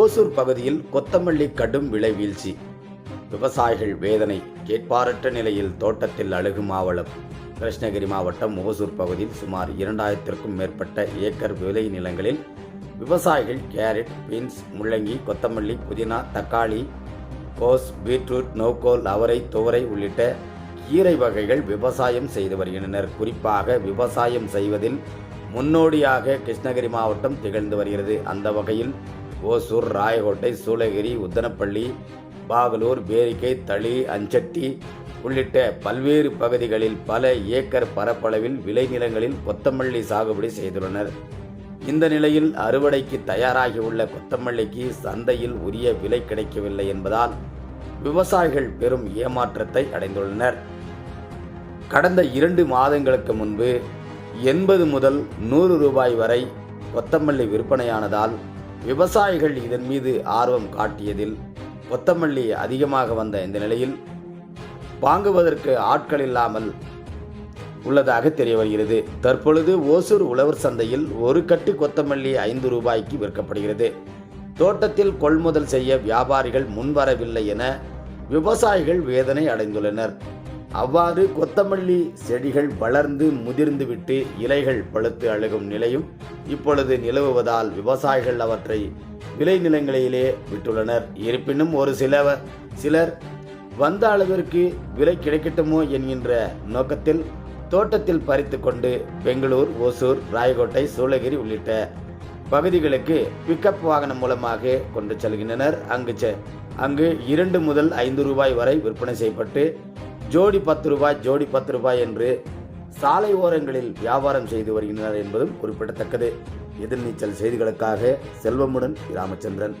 ஓசூர் பகுதியில் கொத்தமல்லி கடும் விலை வீழ்ச்சி. விவசாயிகள் வேதனை கேட்பாரற்ற நிலையில் தோட்டத்தில் அழுகு மாவளம் கிருஷ்ணகிரி மாவட்டம் ஓசூர் பகுதியில் சுமார் இரண்டாயிரத்திற்கும் மேற்பட்ட ஏக்கர் விலை நிலங்களில் விவசாயிகள் கேரட் பீன்ஸ் முள்ளங்கி கொத்தமல்லி புதினா தக்காளி கோஸ் பீட்ரூட் நோக்கோல் அவரை துவரை உள்ளிட்ட கீரை வகைகள் விவசாயம் செய்து வருகின்றனர். குறிப்பாக விவசாயம் செய்வதில் முன்னோடியாக கிருஷ்ணகிரி மாவட்டம் திகழ்ந்து வருகிறது. அந்த வகையில் ஓசூர் ராயகோட்டை சூளகிரி உத்தனப்பள்ளி பாகலூர் பேரிக்கை தளி அஞ்சட்டி உள்ளிட்ட பல்வேறு பகுதிகளில் பல ஏக்கர் பரப்பளவில் விளைநிலங்களில் கொத்தமல்லி சாகுபடி செய்துள்ளனர். இந்த நிலையில் அறுவடைக்கு தயாராகியுள்ள கொத்தமல்லிக்கு சந்தையில் உரிய விலை கிடைக்கவில்லை என்பதால் விவசாயிகள் பெரும் ஏமாற்றத்தை அடைந்துள்ளனர். கடந்த இரண்டு மாதங்களுக்கு முன்பு எண்பது முதல் நூறு ரூபாய் வரை கொத்தமல்லி விற்பனையானதால் விவசாயிகள் இதன் மீது ஆர்வம் காட்டியதில் கொத்தமல்லி அதிகமாக வந்த இந்த நிலையில் வாங்குவதற்கு ஆட்கள் இல்லாமல் உள்ளதாக தெரிய வருகிறது. தற்பொழுது ஓசூர் உழவர் சந்தையில் ஒரு கட்டு கொத்தமல்லி ஐந்து ரூபாய்க்கு விற்கப்படுகிறது. தோட்டத்தில் கொள்முதல் செய்ய வியாபாரிகள் முன்வரவில்லை என விவசாயிகள் வேதனை அடைந்துள்ளனர். அவ்வாறு கொத்தமல்லி செடிகள் வளர்ந்து முதிர்ந்துவிட்டு இலைகள் பழுத்து அழுகும் நிலையும் இப்பொழுது நிலவுவதால் விவசாயிகள் அவற்றை விளைநிலங்களிலே விட்டுள்ளனர். இருப்பினும் ஒரு சில சிலர் வந்த அளவிற்கு விலை கிடைக்கட்டுமோ என்கின்ற நோக்கத்தில் தோட்டத்தில் பறித்து கொண்டு பெங்களூர் ஓசூர் ராயகோட்டை சூளகிரி உள்ளிட்ட பகுதிகளுக்கு பிக்கப் வாகனம் மூலமாக கொண்டு செல்கின்றனர். அங்கு செ அங்கு இரண்டு முதல் ஐந்து ரூபாய் வரை விற்பனை செய்யப்பட்டு ஜோடி பத்து ரூபாய் ஜோடி பத்து ரூபாய் என்று சாலை ஓரங்களில் வியாபாரம் செய்து வருகின்றனர் என்பதும் குறிப்பிடத்தக்கது. எதிர்நீச்சல் செய்திகளுக்காக செல்வமுடன் ராமச்சந்திரன்